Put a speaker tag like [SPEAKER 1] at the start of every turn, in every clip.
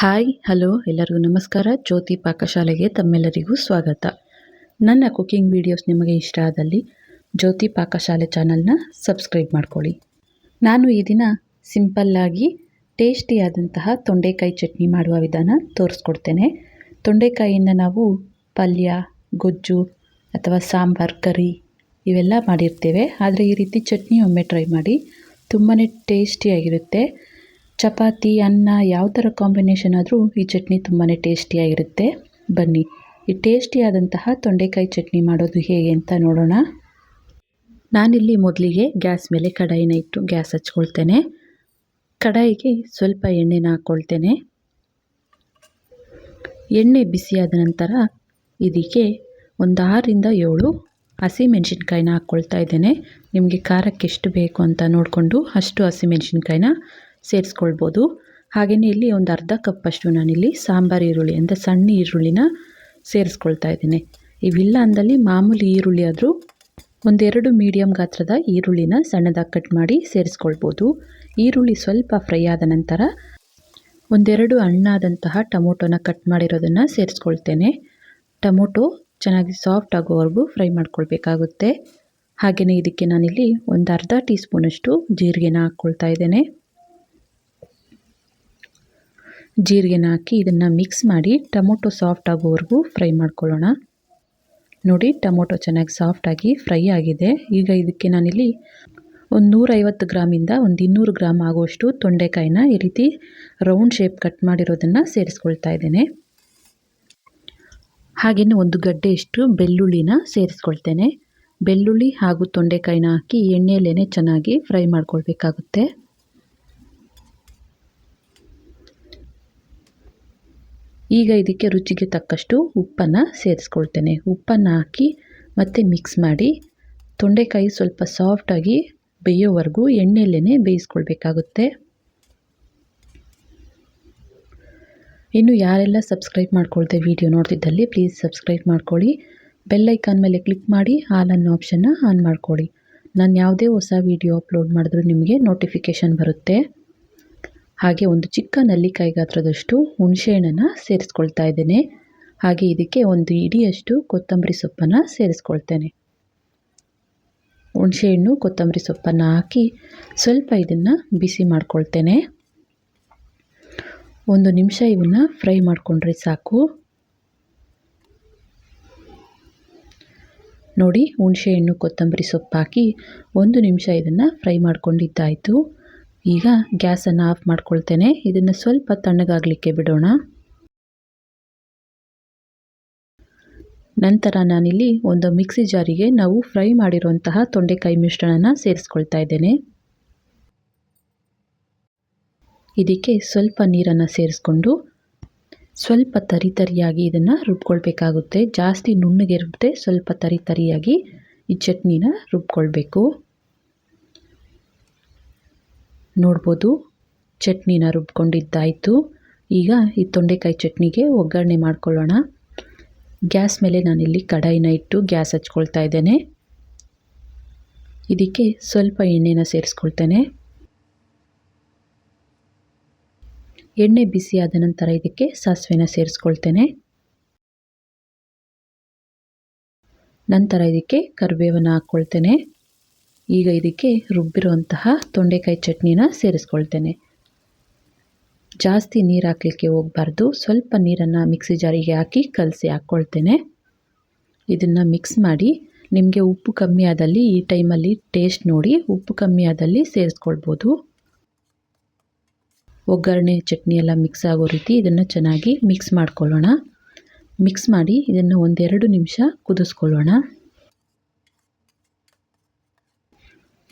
[SPEAKER 1] Hi, hello, ಎಲ್ಲರಿಗೂ ನಮಸ್ಕಾರ. ಜ್ಯೋತಿ ಪಾಕಶಾಲೆಗೆ ತಮ್ಮೆಲ್ಲರಿಗೂ ಸ್ವಾಗತ. ನನ್ನ ಕುಕಿಂಗ್ ವಿಡಿಯೋಸ್ ನಿಮಗೆ ಇಷ್ಟ ಆದಲ್ಲಿ ಜ್ಯೋತಿ ಪಾಕಶಾಲೆ ಚಾನಲ್ನ ಸಬ್ಸ್ಕ್ರೈಬ್ ಮಾಡ್ಕೊಳ್ಳಿ. ನಾನು ಈ ದಿನ ಸಿಂಪಲ್ಲಾಗಿ ಟೇಸ್ಟಿಯಾದಂತಹ ತೊಂಡೆಕಾಯಿ ಚಟ್ನಿ ಮಾಡುವ ವಿಧಾನ ತೋರಿಸ್ಕೊಡ್ತೇನೆ. ತೊಂಡೆಕಾಯಿಯಿಂದ ನಾವು ಪಲ್ಯ, ಗೊಜ್ಜು ಅಥವಾ ಸಾಂಬಾರ್, ಕರಿ ಇವೆಲ್ಲ ಮಾಡಿರ್ತೇವೆ. ಆದರೆ ಈ ರೀತಿ ಚಟ್ನಿ ಒಮ್ಮೆ ಟ್ರೈ ಮಾಡಿ ತುಂಬಾ ಟೇಸ್ಟಿಯಾಗಿರುತ್ತೆ. ಚಪಾತಿ, ಅನ್ನ ಯಾವ ಥರ ಕಾಂಬಿನೇಷನ್ ಆದರೂ ಈ ಚಟ್ನಿ ತುಂಬಾ ಟೇಸ್ಟಿಯಾಗಿರುತ್ತೆ ಬನ್ನಿ, ಈ ಟೇಸ್ಟಿಯಾದಂತಹ ತೊಂಡೆಕಾಯಿ ಚಟ್ನಿ ಮಾಡೋದು ಹೇಗೆ ಅಂತ ನೋಡೋಣ. ನಾನಿಲ್ಲಿ ಮೊದಲಿಗೆ ಗ್ಯಾಸ್ ಮೇಲೆ ಕಡಾಯಿನ ಇಟ್ಟು ಗ್ಯಾಸ್ ಹಚ್ಕೊಳ್ತೇನೆ. ಕಡಾಯಿಗೆ ಸ್ವಲ್ಪ ಎಣ್ಣೆನ ಹಾಕ್ಕೊಳ್ತೇನೆ ಎಣ್ಣೆ ಬಿಸಿಯಾದ ನಂತರ ಇದಕ್ಕೆ ಒಂದು ಆರರಿಂದ ಏಳು ಹಸಿಮೆಣ್ಸಿನ್ಕಾಯಿನ ಹಾಕ್ಕೊಳ್ತಾ ಇದ್ದೇನೆ. ನಿಮಗೆ ಖಾರಕ್ಕೆ ಎಷ್ಟು ಬೇಕು ಅಂತ ನೋಡಿಕೊಂಡು ಅಷ್ಟು ಹಸಿಮೆಣ್ಸಿನ್ಕಾಯಿನ ಸೇರಿಸ್ಕೊಳ್ಬೋದು. ಹಾಗೆಯೇ ಇಲ್ಲಿ ಒಂದು ಅರ್ಧ ಕಪ್ಪಷ್ಟು ನಾನಿಲ್ಲಿ ಸಾಂಬಾರು ಈರುಳ್ಳಿ, ಅಂದರೆ ಸಣ್ಣ ಈರುಳ್ಳಿನ ಸೇರಿಸ್ಕೊಳ್ತಾ ಇದ್ದೀನಿ. ಇವಿಲ್ಲ ಅಂದಲ್ಲಿ ಮಾಮೂಲಿ ಈರುಳ್ಳಿ ಆದರೂ ಒಂದೆರಡು ಮೀಡಿಯಮ್ ಗಾತ್ರದ ಈರುಳ್ಳಿನ ಸಣ್ಣದಾಗಿ ಕಟ್ ಮಾಡಿ ಸೇರಿಸ್ಕೊಳ್ಬೋದು. ಈರುಳ್ಳಿ ಸ್ವಲ್ಪ ಫ್ರೈ ಆದ ನಂತರ ಒಂದೆರಡು ಹಣ್ಣಾದಂತಹ ಟೊಮೊಟೊನ ಕಟ್ ಮಾಡಿರೋದನ್ನು ಸೇರಿಸ್ಕೊಳ್ತೇನೆ. ಟೊಮೊಟೊ ಚೆನ್ನಾಗಿ ಸಾಫ್ಟ್ ಆಗೋವರೆಗೂ ಫ್ರೈ ಮಾಡ್ಕೊಳ್ಬೇಕಾಗುತ್ತೆ. ಹಾಗೆಯೇ ಇದಕ್ಕೆ ನಾನಿಲ್ಲಿ ಒಂದು ಅರ್ಧ ಟೀ ಸ್ಪೂನಷ್ಟು ಜೀರಿಗೆನ ಹಾಕ್ಕೊಳ್ತಾ ಇದ್ದೇನೆ. ಜೀರಿಗೆನ ಹಾಕಿ ಇದನ್ನು ಮಿಕ್ಸ್ ಮಾಡಿ ಟೊಮೊಟೊ ಸಾಫ್ಟ್ ಆಗೋವರೆಗೂ ಫ್ರೈ ಮಾಡ್ಕೊಳ್ಳೋಣ. ನೋಡಿ ಟೊಮೊಟೊ ಚೆನ್ನಾಗಿ ಸಾಫ್ಟಾಗಿ ಫ್ರೈ ಆಗಿದೆ. ಈಗ ಇದಕ್ಕೆ ನಾನಿಲ್ಲಿ ಒಂದು ನೂರೈವತ್ತು ಗ್ರಾಮಿಂದ ಒಂದು ಇನ್ನೂರು ಗ್ರಾಮ್ ಆಗುವಷ್ಟು ತೊಂಡೆಕಾಯಿನ ಈ ರೀತಿ ರೌಂಡ್ ಶೇಪ್ ಕಟ್ ಮಾಡಿರೋದನ್ನು ಸೇರಿಸ್ಕೊಳ್ತಾ ಇದ್ದೇನೆ. ಹಾಗೆಯೇ ಒಂದು ಗಡ್ಡೆಯಷ್ಟು ಬೆಳ್ಳುಳ್ಳಿನ ಸೇರಿಸ್ಕೊಳ್ತೇನೆ. ಬೆಳ್ಳುಳ್ಳಿ ಹಾಗೂ ತೊಂಡೆಕಾಯಿನ ಹಾಕಿ ಎಣ್ಣೆಯಲ್ಲೇ ಚೆನ್ನಾಗಿ ಫ್ರೈ ಮಾಡ್ಕೊಳ್ಬೇಕಾಗುತ್ತೆ. ಈಗ ಇದಕ್ಕೆ ರುಚಿಗೆ ತಕ್ಕಷ್ಟು ಉಪ್ಪನ್ನು ಸೇರಿಸ್ಕೊಳ್ತೇನೆ. ಉಪ್ಪನ್ನು ಹಾಕಿ ಮತ್ತೆ ಮಿಕ್ಸ್ ಮಾಡಿ ತೊಂಡೆಕಾಯಿ ಸ್ವಲ್ಪ ಸಾಫ್ಟಾಗಿ ಬೇಯೋವರೆಗೂ ಎಣ್ಣೆಯಲ್ಲೇ ಬೇಯಿಸ್ಕೊಳ್ಬೇಕಾಗುತ್ತೆ. ಇನ್ನು ಯಾರೆಲ್ಲ ಸಬ್ಸ್ಕ್ರೈಬ್ ಮಾಡ್ಕೊಳ್ತೇವೆ ವಿಡಿಯೋ ನೋಡ್ತಿದ್ದಲ್ಲಿ ಪ್ಲೀಸ್ ಸಬ್ಸ್ಕ್ರೈಬ್ ಮಾಡ್ಕೊಳ್ಳಿ. ಬೆಲ್ಲೈಕಾನ್ ಮೇಲೆ ಕ್ಲಿಕ್ ಮಾಡಿ ಆಲ್ ಅನ್ನೋ ಆಪ್ಷನ್ನ ಆನ್ ಮಾಡ್ಕೊಳ್ಳಿ. ನಾನು ಯಾವುದೇ ಹೊಸ ವಿಡಿಯೋ ಅಪ್ಲೋಡ್ ಮಾಡಿದ್ರೂ ನಿಮಗೆ ನೋಟಿಫಿಕೇಷನ್ ಬರುತ್ತೆ. ಹಾಗೆ ಒಂದು ಚಿಕ್ಕ ನಲ್ಲಿಕಾಯಿ ಗಾತ್ರದಷ್ಟು ಹುಣಸೆಹಣ್ಣನ್ನು ಸೇರಿಸ್ಕೊಳ್ತಾ ಇದ್ದೇನೆ. ಹಾಗೆ ಇದಕ್ಕೆ ಒಂದು ಇಡಿಯಷ್ಟು ಕೊತ್ತಂಬರಿ ಸೊಪ್ಪನ್ನು ಸೇರಿಸ್ಕೊಳ್ತೇನೆ. ಹುಣಸೆಹಣ್ಣು, ಕೊತ್ತಂಬರಿ ಸೊಪ್ಪನ್ನು ಹಾಕಿ ಸ್ವಲ್ಪ ಇದನ್ನು ಬಿಸಿ ಮಾಡ್ಕೊಳ್ತೇನೆ. ಒಂದು ನಿಮಿಷ ಇವನ್ನು ಫ್ರೈ ಮಾಡಿಕೊಂಡ್ರೆ ಸಾಕು. ನೋಡಿ, ಹುಣಸೆಹಣ್ಣು, ಕೊತ್ತಂಬರಿ ಸೊಪ್ಪು ಹಾಕಿ ಒಂದು ನಿಮಿಷ ಇದನ್ನು ಫ್ರೈ ಮಾಡ್ಕೊಂಡಿದ್ದಾಯಿತು. ಈಗ ಗ್ಯಾಸನ್ನು ಆಫ್ ಮಾಡ್ಕೊಳ್ತೇನೆ. ಇದನ್ನು ಸ್ವಲ್ಪ ತಣ್ಣಗಾಗಲಿಕ್ಕೆ ಬಿಡೋಣ. ನಂತರ ನಾನಿಲ್ಲಿ ಒಂದು ಮಿಕ್ಸಿ ಜಾರಿಗೆ ನಾವು ಫ್ರೈ ಮಾಡಿರುವಂತಹ ತೊಂಡೆಕಾಯಿ ಮಿಶ್ರಣನ ಸೇರಿಸ್ಕೊಳ್ತಾ ಇದ್ದೇನೆ. ಇದಕ್ಕೆ ಸ್ವಲ್ಪ ನೀರನ್ನು ಸೇರಿಸ್ಕೊಂಡು ಸ್ವಲ್ಪ ತರಿ ತರಿಯಾಗಿ ಇದನ್ನು ರುಬ್ಕೊಳ್ಬೇಕಾಗುತ್ತೆ. ಜಾಸ್ತಿ ನುಣ್ಣಗೆ ರುಬ್ಬದೆ ಸ್ವಲ್ಪ ತರಿ ತರಿಯಾಗಿ ಈ ಚಟ್ನಿನ ರುಬ್ಕೊಳ್ಬೇಕು. ನೋಡ್ಬೋದು. ಚಟ್ನಿನ ರುಬ್ಕೊಂಡಿದ್ದಾಯಿತು. ಈಗ ಈ ತೊಂಡೆಕಾಯಿ ಚಟ್ನಿಗೆ ಒಗ್ಗರಣೆ ಮಾಡ್ಕೊಳ್ಳೋಣ. ಗ್ಯಾಸ್ ಮೇಲೆ ನಾನಿಲ್ಲಿ ಕಡಾಯಿನ ಇಟ್ಟು ಗ್ಯಾಸ್ ಹಚ್ಕೊಳ್ತಾ ಇದ್ದೇನೆ. ಇದಕ್ಕೆ ಸ್ವಲ್ಪ ಎಣ್ಣೆನ ಸೇರಿಸ್ಕೊಳ್ತೇನೆ. ಎಣ್ಣೆ ಬಿಸಿಯಾದ ನಂತರ ಇದಕ್ಕೆ ಸಾಸಿವೆನ ಸೇರಿಸ್ಕೊಳ್ತೇನೆ. ನಂತರ ಇದಕ್ಕೆ ಕರಿಬೇವನ್ನು ಹಾಕ್ಕೊಳ್ತೇನೆ. ಈಗ ಇದಕ್ಕೆ ರುಬ್ಬಿರುವಂತಹ ತೊಂಡೆಕಾಯಿ ಚಟ್ನಿನ ಸೇರಿಸ್ಕೊಳ್ತೇನೆ. ಜಾಸ್ತಿ ನೀರು ಹಾಕಲಿಕ್ಕೆ ಹೋಗಬಾರ್ದು. ಸ್ವಲ್ಪ ನೀರನ್ನು ಮಿಕ್ಸಿ ಜಾರಿಗೆ ಹಾಕಿ ಕಲಸಿ ಹಾಕ್ಕೊಳ್ತೇನೆ. ಇದನ್ನು ಮಿಕ್ಸ್ ಮಾಡಿ ನಿಮಗೆ ಉಪ್ಪು ಕಮ್ಮಿ ಆದಲ್ಲಿ ಈ ಟೈಮಲ್ಲಿ ಟೇಸ್ಟ್ ನೋಡಿ ಉಪ್ಪು ಕಮ್ಮಿ ಆದಲ್ಲಿ ಸೇರಿಸ್ಕೊಳ್ಬೋದು. ಒಗ್ಗರಣೆ, ಚಟ್ನಿ ಎಲ್ಲ ಮಿಕ್ಸ್ ಆಗೋ ರೀತಿ ಇದನ್ನು ಚೆನ್ನಾಗಿ ಮಿಕ್ಸ್ ಮಾಡ್ಕೊಳ್ಳೋಣ. ಮಿಕ್ಸ್ ಮಾಡಿ ಇದನ್ನು ಒಂದೆರಡು ನಿಮಿಷ ಕುದಿಸ್ಕೊಳ್ಳೋಣ.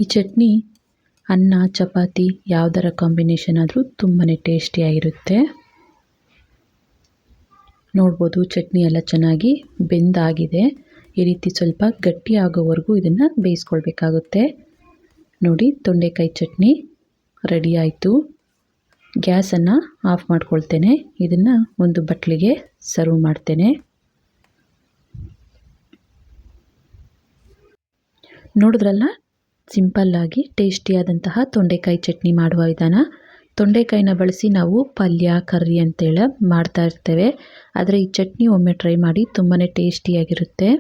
[SPEAKER 1] ಈ ಚಟ್ನಿ, ಅನ್ನ, ಚಪಾತಿ ಯಾವುದರ ಕಾಂಬಿನೇಷನ್ ಆದರೂ ತುಂಬಾ ಟೇಸ್ಟಿಯಾಗಿರುತ್ತೆ. ನೋಡ್ಬೋದು ಚಟ್ನಿ ಎಲ್ಲ ಚೆನ್ನಾಗಿ ಬೆಂದಾಗಿದೆ. ಈ ರೀತಿ ಸ್ವಲ್ಪ ಗಟ್ಟಿ ಆಗೋವರೆಗೂ ಇದನ್ನು ಬೇಯಿಸ್ಕೊಳ್ಬೇಕಾಗುತ್ತೆ. ನೋಡಿ, ತೊಂಡೆಕಾಯಿ ಚಟ್ನಿ ರೆಡಿ ಆಯಿತು. ಗ್ಯಾಸನ್ನು ಆಫ್ ಮಾಡ್ಕೊಳ್ತೇನೆ. ಇದನ್ನು ಒಂದು ಬಟ್ಲಿಗೆ ಸರ್ವ್ ಮಾಡ್ತೇನೆ. ನೋಡಿದ್ರಲ್ಲ ಸಿಂಪಲ್ಲಾಗಿ ಟೇಸ್ಟಿಯಾದಂತಹ ತೊಂಡೆಕಾಯಿ ಚಟ್ನಿ ಮಾಡುವ ವಿಧಾನ. ತೊಂಡೆಕಾಯಿನ ಬಳಸಿ ನಾವು ಪಲ್ಯ, ಕರ್ರಿ ಅಂತೇಳಿ ಮಾಡ್ತಾ ಇರ್ತೇವೆ. ಆದರೆ ಈ ಚಟ್ನಿ ಒಮ್ಮೆ ಟ್ರೈ ಮಾಡಿ ತುಂಬಾ ಟೇಸ್ಟಿಯಾಗಿರುತ್ತೆ.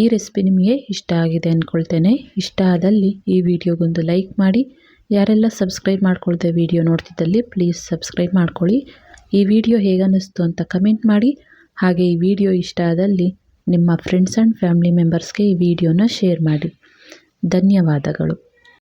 [SPEAKER 1] ಈ ರೆಸಿಪಿ ನಿಮಗೆ ಇಷ್ಟ ಆಗಿದೆ ಅಂದ್ಕೊಳ್ತೇನೆ ಇಷ್ಟ ಆದಲ್ಲಿ ಈ ವಿಡಿಯೋಗೊಂದು ಲೈಕ್ ಮಾಡಿ. ಯಾರೆಲ್ಲ ಸಬ್ಸ್ಕ್ರೈಬ್ ಮಾಡ್ಕೊಳ್ದೆ ವಿಡಿಯೋ ನೋಡ್ತಿದ್ದಲ್ಲಿ ಪ್ಲೀಸ್ ಸಬ್ಸ್ಕ್ರೈಬ್ ಮಾಡ್ಕೊಳ್ಳಿ. ಈ ವಿಡಿಯೋ ಹೇಗನ್ನಿಸ್ತು ಅಂತ ಕಮೆಂಟ್ ಮಾಡಿ. ಹಾಗೆ ಈ ವಿಡಿಯೋ ಇಷ್ಟ ಆದಲ್ಲಿ ನಿಮ್ಮ ಫ್ರೆಂಡ್ಸ್ ಆ್ಯಂಡ್ ಫ್ಯಾಮಿಲಿ ಮೆಂಬರ್ಸ್ಗೆ ಈ ವಿಡಿಯೋನ ಶೇರ್ ಮಾಡಿ. ಧನ್ಯವಾದಗಳು.